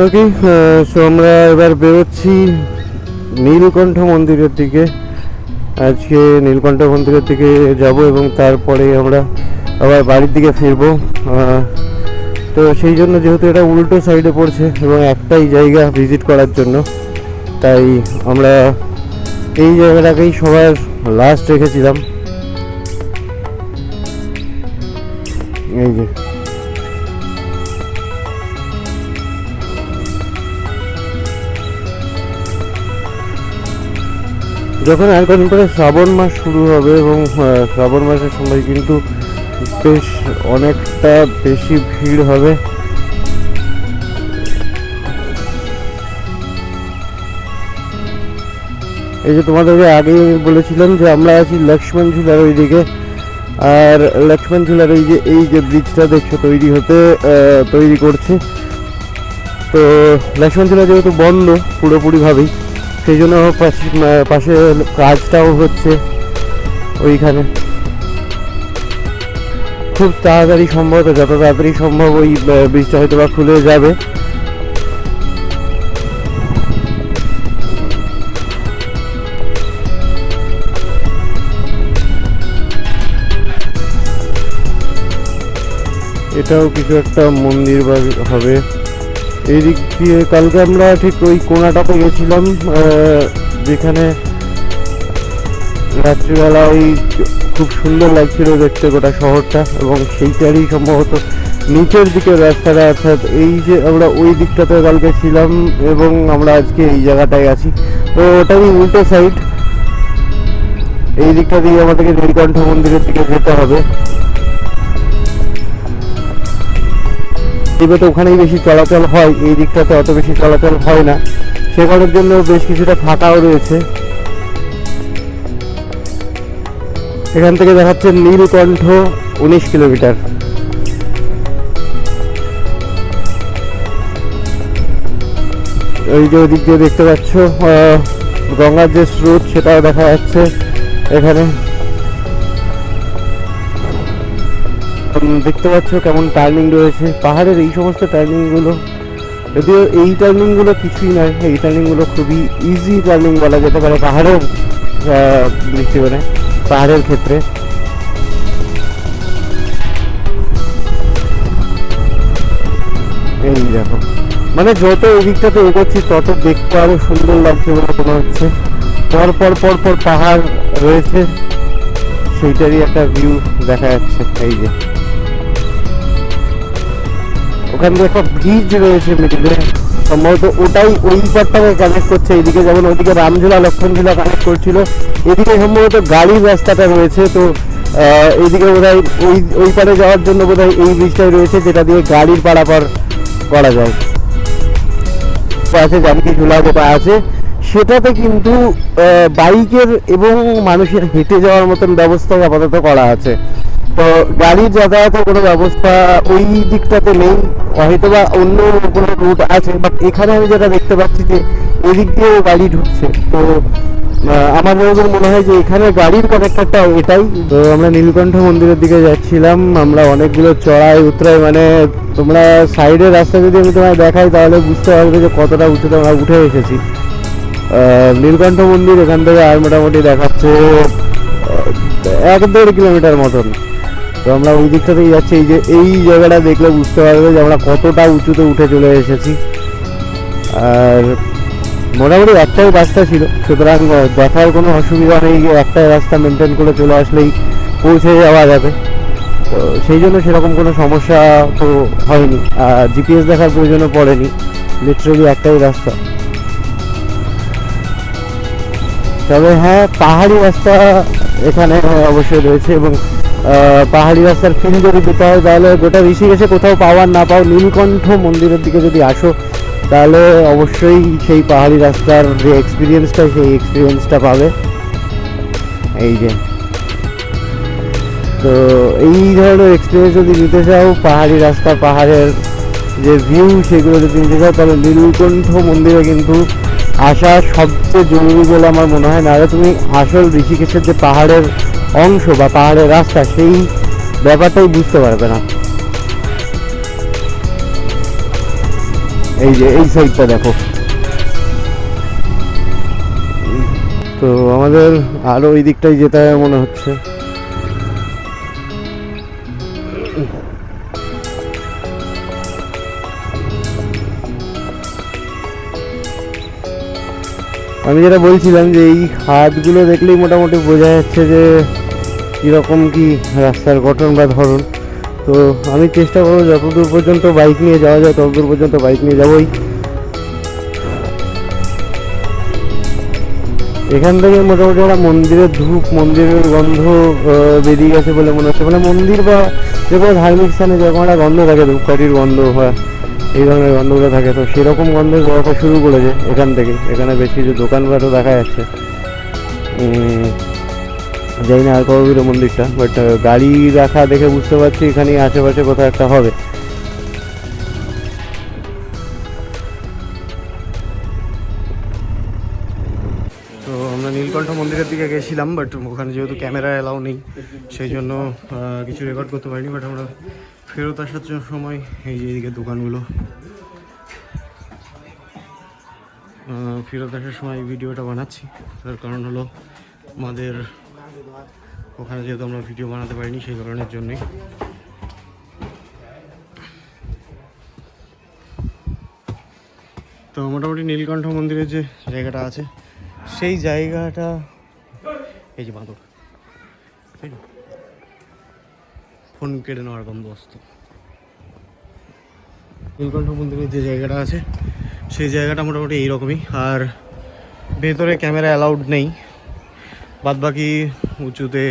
Okay so আমরা এবার বেরোচ্ছি নীলকণ্ঠ মন্দিরের দিকে। আজকে নীলকণ্ঠ মন্দিরের দিকে যাব এবং তারপরে আমরা আবার বাড়ির দিকে ফিরবো। তো সেই জন্য যেহেতু এটা উল্টো সাইডে পড়ছে এবং একটাই জায়গা ভিজিট করার জন্য, তাই আমরা এই জায়গাটাকেই সবার লাস্ট রেখেছিলাম। এই যে। যখন আর কদিন পরে শ্রাবণ মাস শুরু হবে এবং শ্রাবণ মাসের সময় কিন্তু বেশ অনেকটা বেশি ভিড় হবে। এই যে তোমাদেরকে আগেই বলেছিলাম যে আমরা আছি লক্ষ্মণ ঝুলার ওইদিকে। আর লক্ষ্মণ ঝুলার এই যে এই যে ব্রিজটা দেখছ তৈরি হতে তৈরি করছে। তো লক্ষ্মণ ঝুলা যেহেতু বন্ধ পুরোপুরিভাবেই সেই জন্য পাশে কাজটাও হচ্ছে ওইখানে। খুব তাড়াতাড়ি সম্ভবত যত তাড়াতাড়ি সম্ভব ওই ব্রিজটা হয়তো বা খুলে যাবে। এটাও কিছু একটা মন্দির বা হবে। এই দিক দিয়ে কালকে আমরা ঠিক ওই কোনাটাতে গেছিলাম যেখানে রাত্রিবেলা ওই খুব সুন্দর লাগছিল দেখতে গোটা শহরটা এবং সেইটারই সম্ভবত নিচের দিকের রাস্তাটা, অর্থাৎ এই যে আমরা ওই দিকটাতে কালকে ছিলাম এবং আমরা আজকে এই জায়গাটায় আছি। তো ওটারই উল্টো সাইড এই দিকটা দিয়ে আমাদেরকে নীলকণ্ঠ মন্দিরের দিকে যেতে হবে। এবার তো ওখানেই বেশি চলাচল হয়, এই দিকটাতে অত বেশি চলাচল হয় না। সে কারণের জন্য বেশ কিছুটা ফাঁকাও রয়েছে। এখান থেকে দেখাচ্ছে নীলকণ্ঠ উনিশ কিলোমিটার। ওই যে ওদিক দিয়ে দেখতে পাচ্ছ গঙ্গার যে স্রোত, সেটাও দেখা যাচ্ছে এখানে। দেখতে পাচ্ছ কেমন টার্নিং রয়েছে। পাহাড়ের এই সমস্ত টার্নিংগুলো যদিও এই টার্নিংগুলো কিছুই নয়, এই টার্নিংগুলো খুবই ইজি টার্নিং বলা যেতে পারে পাহাড়ের দৃষ্টিকোণে পাহাড়ের ক্ষেত্রে। এই দেখো মানে যত এই দিকটাতে এগোচ্ছি, তত দেখতে আরও সুন্দর লাগছে বলে মনে হচ্ছে। পর পর পর পর পাহাড় রয়েছে, সেইটারই একটা ভিউ দেখা যাচ্ছে, এই যে। ওখান দিয়ে একটা ব্রিজ রয়েছে মিডিলে সম্ভবত ওটাই ওই পারটাকে কানেক্ট করছে। এদিকে যেমন ওইদিকে রামঝুলা, লক্ষণঝুলা কানেক্ট করছিল। এদিকে সম্ভবত গাড়ির রাস্তাটা রয়েছে। তো এইদিকে বোধহয় ওই ওই পারে যাওয়ার জন্য বোধহয় এই ব্রিজটাই রয়েছে, যেটা দিয়ে গাড়ির পারাপার করা যায়। পাশে জানকি ঝুলা যেটা আছে। সেটাতে কিন্তু বাইকের এবং মানুষের হেঁটে যাওয়ার মতন ব্যবস্থা আপাতত করা আছে। তো গাড়ির যাতায়াতের কোনো ব্যবস্থা ওই দিকটাতে নেই। হয়তো বা অন্য কোনো রুট আছে বাট এখানে আমি যেটা দেখতে পাচ্ছি যে এদিক দিয়েও গাড়ি ঢুকছে। তো আমার যতদূর মনে হয় যে এখানে গাড়ির কানেক্টারটা এটাই। তো আমরা নীলকণ্ঠ মন্দিরের দিকে যাচ্ছিলাম। আমরা অনেকগুলো চড়াই, উতরাই মানে তোমরা সাইডের রাস্তা যদি আমি তোমায় দেখাই, তাহলে বুঝতে পারবে যে কতটা উঁচুতে আমরা উঠে এসেছি। নীলকণ্ঠ মন্দির, এখান থেকে আর মোটামুটি দেখাচ্ছে এক দেড় কিলোমিটার মতন। তো আমরা ওই দিকটাতেই যাচ্ছি, এই যে, এই জায়গাটা দেখলে বুঝতে পারবে যে আমরা কতটা উঁচুতে উঠে চলে এসেছি। আর মোটামুটি একটাই রাস্তা ছিল, সুতরাং দেখার কোনো অসুবিধা নেই, একটাই রাস্তা মেনটেন করে চলে আসলেই পৌঁছে যাওয়া যাবে। তো সেই জন্য সেরকম কোনো সমস্যা তো হয়নি, আর জিপিএস দেখার প্রয়োজনও পড়েনি লিটারেলি একটাই রাস্তা। তবে হ্যাঁ পাহাড়ি রাস্তা এখানে অবশ্যই রয়েছে এবং পাহাড়ি রাস্তার ফিল যদি পেতে হয়, তাহলে গোটা ঋষিকেশে কোথাও পাওয়ার না পাও নীলকণ্ঠ মন্দিরের দিকে যদি আসো, তাহলে অবশ্যই সেই পাহাড়ি রাস্তার যে এক্সপিরিয়েন্সটা সেই এক্সপিরিয়েন্সটা পাবে। এই যে। তো এই ধরনের এক্সপিরিয়েন্স যদি নিতে চাও, পাহাড়ি রাস্তা, পাহাড়ের যে ভিউ সেগুলো যদি নিতে চাও, তাহলে নীলকণ্ঠ মন্দিরে কিন্তু আসা সবচেয়ে জরুরি বলে আমার মনে হয়, নাহলে তুমি আসল ঋষিকেশের যে পাহাড়ের অংশ বা পাহাড়ের রাস্তা, সেই ব্যাপারটাই বুঝতে পারবে না। এই যে, এই সাইডটা দেখো। তো আমাদের আরও ওই দিকটাই যেতে হবে মনে হচ্ছে। আমি যেটা বলছিলাম যে এই হাতগুলো দেখলেই মোটামুটি বোঝা যাচ্ছে যে কীরকম কি রাস্তার গঠন বা ধরন। তো আমি চেষ্টা করব যতদূর পর্যন্ত বাইক নিয়ে যাওয়া যায়, ততদূর পর্যন্ত বাইক নিয়ে যাবোই। এখান থেকে মোটামুটি একটা মন্দিরের ধূপ, মন্দিরের গন্ধ বেরিয়ে গেছে বলে মনে হচ্ছে। মানে মন্দির বা যে কোনো ধার্মিক স্থানে যেরকম একটা গন্ধ থাকে, ধূপকাঠির গন্ধ বা এই ধরনের গন্ধগুলো থাকে। তো সেরকম গন্ধের বরফা শুরু করেছে এখান থেকে। এখানে বেশ কিছু দোকানপাটও দেখা যাচ্ছে। জানি না আর কবে বেরো মন্দিরটা বাট গাড়ি রাখা দেখে বুঝতে পারছি এখানে আশেপাশে কোথাও একটা হবে। তো আমরা নীলকণ্ঠ মন্দিরের দিকে গেছিলাম বাট ওখানে যেহেতু ক্যামেরা অ্যালাউ নেই, সেই জন্য কিছু রেকর্ড করতে পারিনি বাট আমরা ফেরত আসার জন্য সময়, এই যে এদিকে দোকানগুলো। ফেরত আসার সময় ভিডিওটা বানাচ্ছি, তার কারণ হলো আমাদের ওখানে যেহেতু আমরা ভিডিও বানাতে পারিনি, সেই কারণের জন্যই। তো মোটামুটি নীলকণ্ঠ মন্দিরের যে জায়গাটা আছে, সেই জায়গাটা এই যে বাঁদর? ফোন কেড়ে নেওয়ার বন্দোবস্ত। নীলকণ্ঠ মন্দিরের যে জায়গাটা আছে, সেই জায়গাটা মোটামুটি এইরকমই। আর ভেতরে ক্যামেরা অ্যালাউড নেই। বাদবাকি উঁচুতে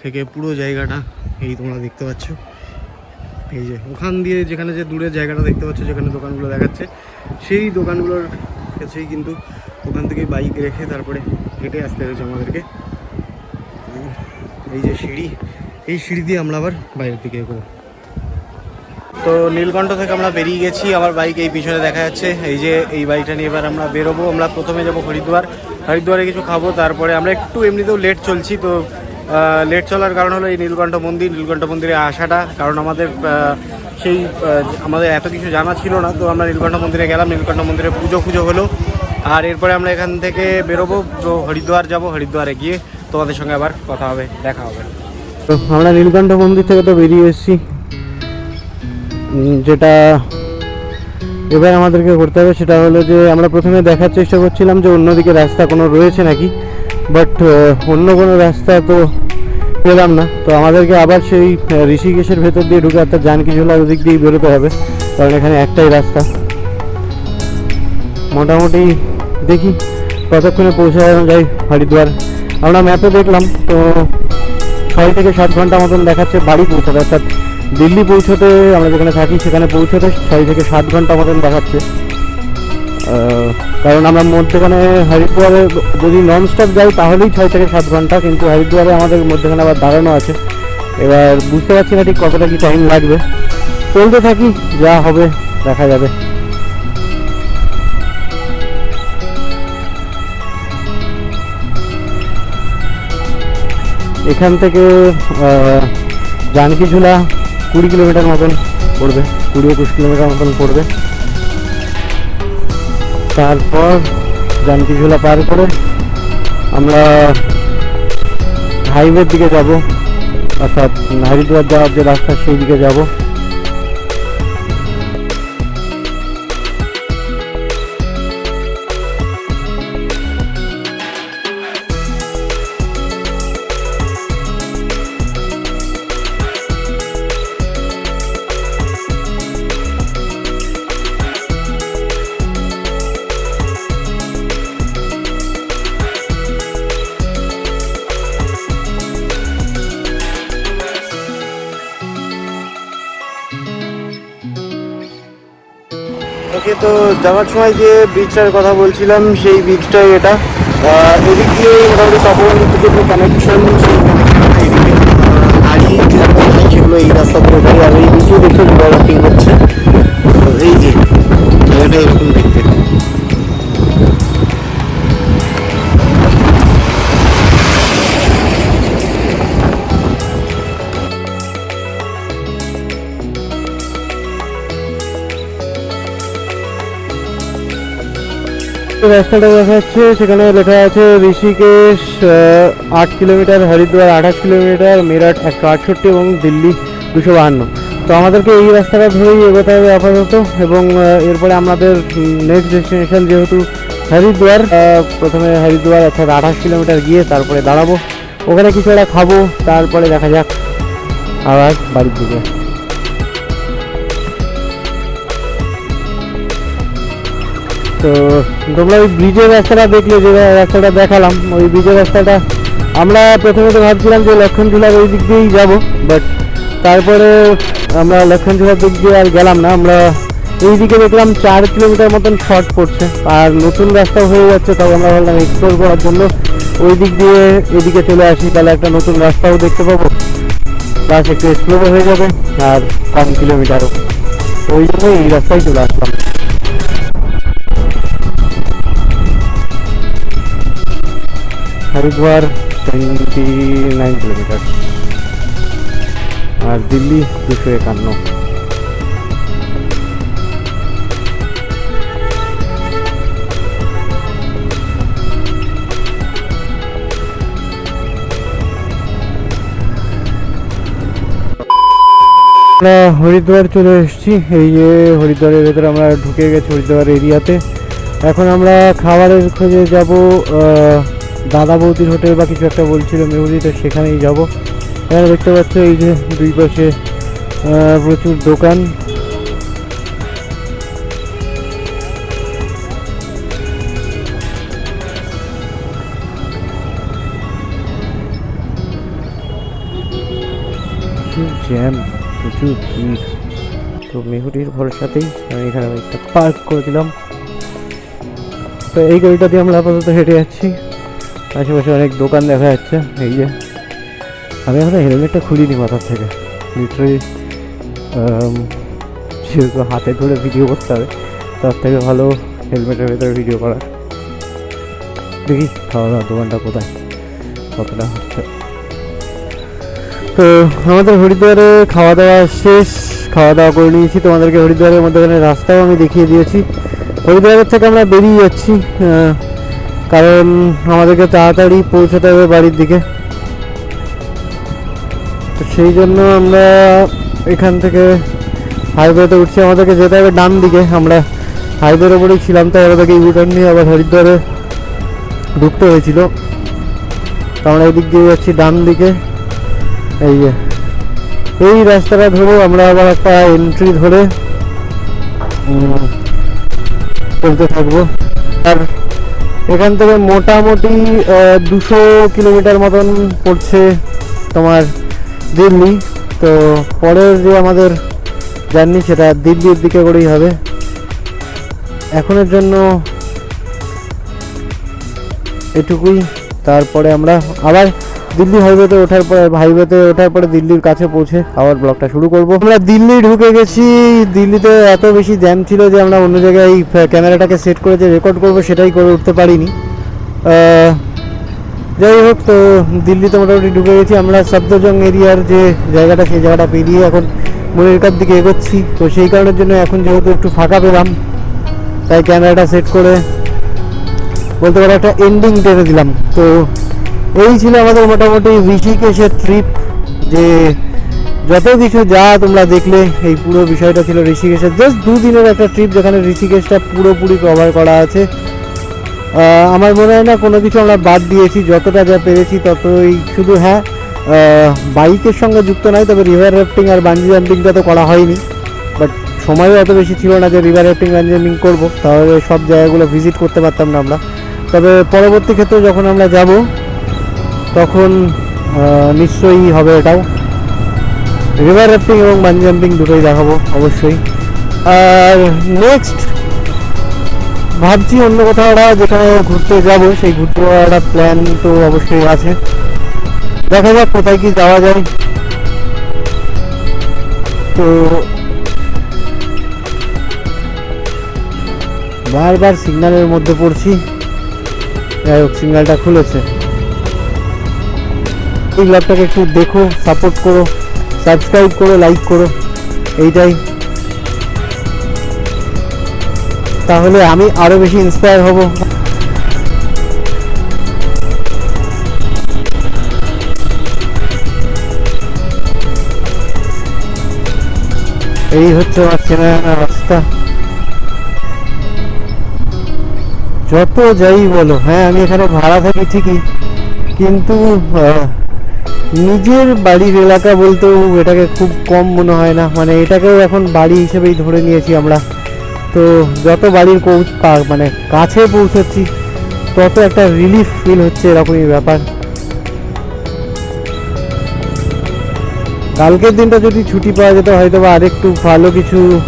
থেকে পুরো জায়গাটা এই তোমরা দেখতে পাচ্ছ। এই যে ওখান দিয়ে যেখানে যে দূরের জায়গাটা দেখতে পাচ্ছ, যেখানে দোকানগুলো দেখাচ্ছে, সেই দোকানগুলোর কাছেই কিন্তু ওখান থেকে বাইক রেখে তারপরে হেঁটে আসতে হয়েছে আমাদেরকে। এই যে সিঁড়ি, এই সিঁড়ি দিয়ে আমরা আবার বাইরের দিকে এগোবো। তো নীলকণ্ঠ থেকে আমরা বেরিয়ে গেছি আমার বাইক এই পিছনে দেখা যাচ্ছে। এই যে এই বাইকটা নিয়ে এবার আমরা বেরোবো, আমরা প্রথমে যাব হরিদ্বার। হরিদ্বারে কিছু খাব, তারপরে আমরা একটু এমনিতেও লেট চলছি, তো লেট চলার কারণ হলো এই নীলকণ্ঠ মন্দির। নীলকণ্ঠ মন্দিরে আসাটা, কারণ আমাদের সেই আমাদের এত কিছু জানা ছিল না, তো আমরা নীলকণ্ঠ মন্দিরে গেলাম, নীলকণ্ঠ মন্দিরে পুজো ফুজো হলো। আর এরপরে আমরা এখান থেকে বেরোবো, তো হরিদ্বার যাব, হরিদ্বারে গিয়ে তোমাদের সঙ্গে আবার কথা হবে, দেখা হবে। তো আমরা নীলকণ্ঠ মন্দির থেকে তো বেরিয়ে এসেছি। যেটা এবার আমাদেরকে করতে হবে সেটা হলো যে আমরা প্রথমে দেখার চেষ্টা করছিলাম যে অন্যদিকে রাস্তা কোনো রয়েছে নাকি, বাট অন্য কোনো রাস্তা তো পেলাম না। তো আমাদেরকে আবার সেই ঋষিকেশের ভেতর দিয়ে ঢুকে অর্থাৎ জানকিঝোলা ওদিক দিয়েই বেরোতে হবে, কারণ এখানে একটাই রাস্তা। মোটামুটি দেখি কতক্ষণে পৌঁছানো যায় হরিদ্বার। আমরা ম্যাপে দেখলাম, তো ছয় থেকে সাত ঘণ্টা মতন দেখাচ্ছে বাড়ি পৌঁছাতে। অর্থাৎ দিল্লি পৌঁছতে আমরা যেখানে থাকি সেখানে পৌঁছতে ছয় থেকে সাত ঘণ্টা মতন দেখাচ্ছে। কারণ আমরা মধ্যখানে হরিদ্বারে যদি নন স্টপ যাই, তাহলেই ছয় থেকে সাত ঘণ্টা, কিন্তু হরিদ্বারে আমাদের মধ্যখানে আবার দাঁড়ানো আছে। এবার বুঝতে পারছি না ঠিক কতটা কি টাইম লাগবে। চলতে থাকি, যা হবে, দেখা যাবে। এখান থেকে জানকি জানকিঝুলা কুড়ি কিলোমিটার মতন পড়বে, কুড়ি একুশ কিলোমিটার মতন পড়বে। তারপর জানকিঝুলা পার করে আমরা হাইওয়ের দিকে যাব, অর্থাৎ হরিদ্বার যাওয়ার যে রাস্তা সেই দিকে যাব। ওকে তো যাওয়ার সময় যে ব্রিজটার কথা বলছিলাম, সেই ব্রিজটাই এটা। এদিক দিয়ে মোটামুটি তপন থেকে যে কানেকশন সেগুলো এই রাস্তা ধরে আর এই বীজও দেখছ হচ্ছে। এই যে এরকম দেখতে। রাস্তাটা দেখা যাচ্ছে, সেখানে লেখা আছে ঋষিকেশ আট কিলোমিটার, হরিদ্বার আঠাশ কিলোমিটার মেরঠ একশো আটষট্টি এবং দিল্লি দুশো বাহান্ন। তো আমাদেরকে এই রাস্তাটা ধরেই এগোতে হবে আপাতত এবং এরপরে আমাদের নেক্সট ডেস্টিনেশন যেহেতু হরিদ্বার প্রথমে হরিদ্বার অর্থাৎ আঠাশ কিলোমিটার গিয়ে তারপরে দাঁড়াবো। ওখানে কিছু একটা খাব, তারপরে দেখা যাক আবার বাড়ির দিকে। তো তোমরা ওই ব্রিজের রাস্তাটা দেখলে, যে রাস্তাটা দেখালাম, ওই ব্রিজের রাস্তাটা। আমরা প্রথমে তো ভাবছিলাম যে লক্ষণঝুলার ওই দিক দিয়েই যাব বাট তারপরে আমরা লক্ষণঝুলার দিক দিয়ে আর গেলাম না। আমরা এই দিকে দেখলাম চার কিলোমিটার মতন শর্ট পড়ছে, আর নতুন রাস্তা হয়ে যাচ্ছে তবে আমরা ভাবলাম এক্সপ্লোর করার জন্য। ওই দিক দিয়ে এদিকে চলে আসি, তাহলে একটা নতুন রাস্তাও দেখতে পাবো। প্লাস একটু এক্সপ্লোর হয়ে যাবে, আর কম কিলোমিটারও। ওই জন্য এই রাস্তায় চলে আসলাম। হরিদ্বার টোয়েন্টি নাইন কিলোমিটার আর দিল্লি, দুশো একান্ন। আমরা হরিদ্বার চলে এসেছি। এই যে হরিদ্বারের ভেতরে আমরা ঢুকে গেছি হরিদ্বার এরিয়াতে। এখন আমরা খাবারের খোঁজে যাব দাদা বৌদির হোটেল বা কিছু একটা বলছিল মেহুরি তো সেখানেই যাব। এখানে দেখতে পাচ্ছ এই যে দুই পাশে প্রচুর দোকান। জ্যাম প্রচুর ভিড়। তো মেহুরির ভরসাতেই আমি এখানে পার্ক করে দিলাম। তো এই গাড়িটা দিয়ে আমরা আপাতত হেঁটে যাচ্ছি। আশেপাশে অনেক দোকান দেখা যাচ্ছে, এই যে। আমি এখন হেলমেটটা খুলিনি মাথার থেকে। লিটারালি যেহেতু হাতে ধরে ভিডিও করতে হবে। তার থেকে ভালো হেলমেটের ভেতরে ভিডিও করা। দেখি খাওয়া দাওয়ার দোকানটা কোথায়? কতটা হচ্ছে? তো, আমাদের হরিদ্বারে খাওয়া দাওয়া শেষ। খাওয়া দাওয়া করে নিয়েছি। তোমাদেরকে হরিদ্বারের মধ্যে রাস্তাও আমি দেখিয়ে দিয়েছি। হরিদ্বারের থেকে আমরা বেরিয়ে যাচ্ছি কারণ আমাদেরকে তাড়াতাড়ি পৌঁছাতে হবে বাড়ির দিকে। তো সেই জন্য আমরা এখান থেকে হাইওয়েতে উঠছি। আমাদেরকে যেতে হবে ডান দিকে। আমরা হাইওয়ের ওপরেই ছিলাম, তাই আমাদেরকে ইউটার্ন নিয়ে আবার হরিদ্বারে ঢুকতে হয়েছিল। তো আমরা এই দিক দিয়ে যাচ্ছি ডান দিকে। এই যে, এই রাস্তাটা ধরে আমরা আবার একটা এন্ট্রি ধরে চলতে থাকব। এখান থেকে মোটামুটি দুশো কিলোমিটার মতন পড়ছে তোমার দিল্লি। তো পরের যে আমাদের জার্নি সেটা দিল্লির দিকে করেই হবে। এখনের জন্য এটুকুই। তারপরে আমরা আবার দিল্লি হাইওয়েতে ওঠার পরে হাইওয়েতে ওঠার পরে দিল্লির কাছে পৌঁছে আবার ব্লগটা শুরু করব। আমরা দিল্লি ঢুকে গেছি। দিল্লিতে এত বেশি জ্যাম ছিল যে আমরা অন্য জায়গায় ক্যামেরাটাকে সেট করে যে রেকর্ড করব সেটাই করে উঠতে পারিনি। যাই হোক, তো দিল্লিতে মোটামুটি ঢুকে গেছি। আমরা সফদরজং এরিয়ার যে জায়গাটা, সেই জায়গাটা পেরিয়ে এখন মনিরকার দিকে এগোচ্ছি। তো সেই কারণের জন্য এখন যেহেতু একটু ফাঁকা পেলাম, তাই ক্যামেরাটা সেট করে বলতে পারো একটা এন্ডিং টেনে দিলাম। তো এই ছিল আমাদের মোটামুটি ঋষিকেশের ট্রিপ যে যত কিছু যা তোমরা দেখলে, এই পুরো বিষয়টা ছিল ঋষিকেশের। জাস্ট দুদিনের একটা ট্রিপ যেখানে ঋষিকেশটা পুরোপুরি কভার করা আছে। আমার মনে হয় না কোনো কিছু আমরা বাদ দিয়েছি, যতটা যা পেরেছি ততই শুধু হ্যাঁ বাইকের সঙ্গে যুক্ত নয়, তবে রিভার রাফটিং আর বাঞ্জি জাম্পিংটা তো করা হয়নি। বাট সময়ও অত বেশি ছিল না যে রিভার রাফটিং বাঞ্জি জাম্পিং করব, তাহলে সব জায়গাগুলো ভিজিট করতে পারতাম না আমরা। তবে পরবর্তী ক্ষেত্রে যখন আমরা যাব তখন নিশ্চয়ই হবে এটাও। রিভার রাফটিং এবং বাঞ্জি জাম্পিং দুটোই দেখাবো, অবশ্যই। আর নেক্সট ভাবছি অন্য কোথাও যেখানে ঘুরতে যাব, সেই ঘুরতে একটা প্ল্যান তো অবশ্যই আছে। দেখা যাক কোথায় কি যাওয়া যায়। তো বারবার সিগন্যালের মধ্যে পড়ছি। যাই হোক সিগন্যালটা খুলেছে। এই ব্লগটাকে একটু দেখো সাপোর্ট করো সাবস্ক্রাইব করো লাইক করো, এইটাই। তাহলে আমি আরও বেশি ইন্সপায়ার হব। এই হচ্ছে আমার চেনা রাস্তা। যত যাই বলো হ্যাঁ আমি এখানে ভাড়া থাকি ঠিকই, কিন্তু নিজের বাড়ির এলাকা বলতেও এটাকে খুব কম মনে হয় না। মানে এটাকেও এখন বাড়ি হিসেবেই ধরে নিয়েছি আমরা। তো যত বাড়ির মানে কাছে পৌঁছাচ্ছি তত একটা রিলিফ ফিল হচ্ছে এরকমই ব্যাপার। কালকের দিনটা যদি ছুটি পাওয়া যেত হয়তো বা আরেকটু ভালো কিছু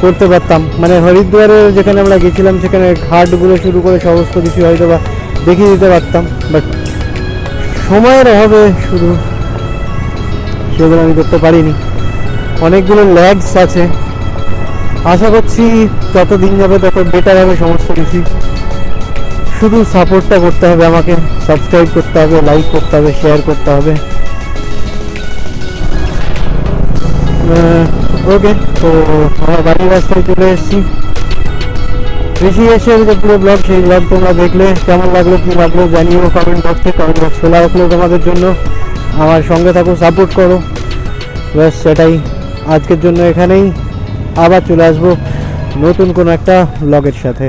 করতে পারতাম। মানে হরিদ্বারে যেখানে আমরা গেছিলাম, সেখানে ঘাটগুলো শুরু করে সমস্ত কিছু হয়তো বা দেখিয়ে দিতে পারতাম। বাট সময়ের অভাবে শুধু সেগুলো আমি করতে পারিনি। অনেকগুলো ল্যাগস আছে। আশা করছি যত দিন যাবে তত বেটার হবে সমস্ত কিছু। শুধু সাপোর্টটা করতে হবে আমাকে। সাবস্ক্রাইব করতে হবে লাইক করতে হবে শেয়ার করতে হবে। ওকে তো আমরা বাড়ির রাস্তায় চলে এসেছি। ঋষিকেশের যে পুরো ব্লগ সেই ব্লগ তোমরা দেখলে। কেমন লাগল, কী লাগল, জানিও কমেন্ট বক্সে কমেন্ট বক্স খোলা রাখল তোমাদের জন্য। আমার সঙ্গে থাকো সাপোর্ট করো। ব্যাস, সেটাই। আজকের জন্য এখানেই। আবার চলে আসব নতুন কোনো একটা ব্লগের সাথে।